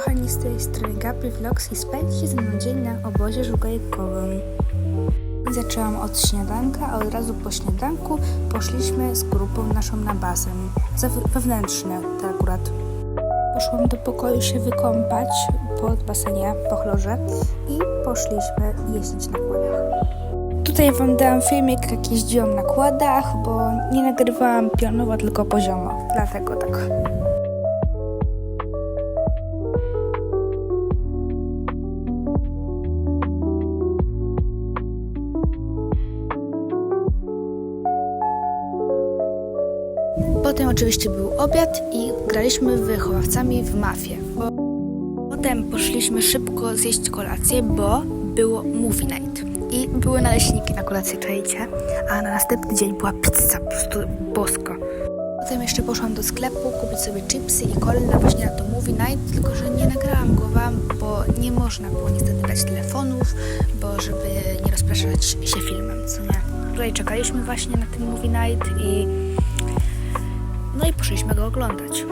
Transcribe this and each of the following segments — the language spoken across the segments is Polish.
kochani, z tej strony Gabry Vlogs i spędźcie ze mną dzień na obozie żugajkowym. Zaczęłam od śniadanka, a od razu po śniadanku poszliśmy z grupą naszą na basen. Wewnętrzny to akurat. Poszłam do pokoju się wykąpać pod basenie, po chlorze i poszliśmy jeździć na kładach. Tutaj wam dałam filmik, jak jeździłam na kładach, bo nie nagrywałam pionowo, tylko poziomo. Dlatego tak. Potem oczywiście był obiad i graliśmy wychowawcami w mafię. Potem poszliśmy szybko zjeść kolację, bo było movie night. I były naleśniki na kolację, czajcie. A na następny dzień była pizza, po prostu bosko. Potem jeszcze poszłam do sklepu kupić sobie chipsy i kolę właśnie na to movie night, tylko że nie nagrałam go wam, bo nie można było niestety brać telefonów, bo żeby nie rozpraszać się filmem, co nie. Tutaj czekaliśmy właśnie na ten movie night i no i poszliśmy go oglądać.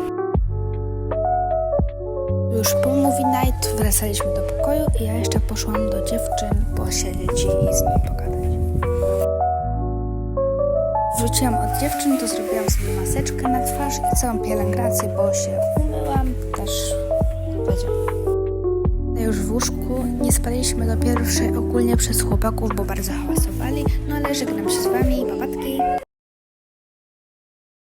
Już po movie night wracaliśmy do pokoju i ja jeszcze poszłam do dziewczyn posiedzieć i z nimi pogadać. Wróciłam od dziewczyn, to zrobiłam sobie maseczkę na twarz i całą pielęgnację, bo się umyłam, też powiedziałam. Ja już w łóżku nie spaliśmy do pierwszej ogólnie przez chłopaków, bo bardzo hałasowali, no ale żegnam się z wami, papatki.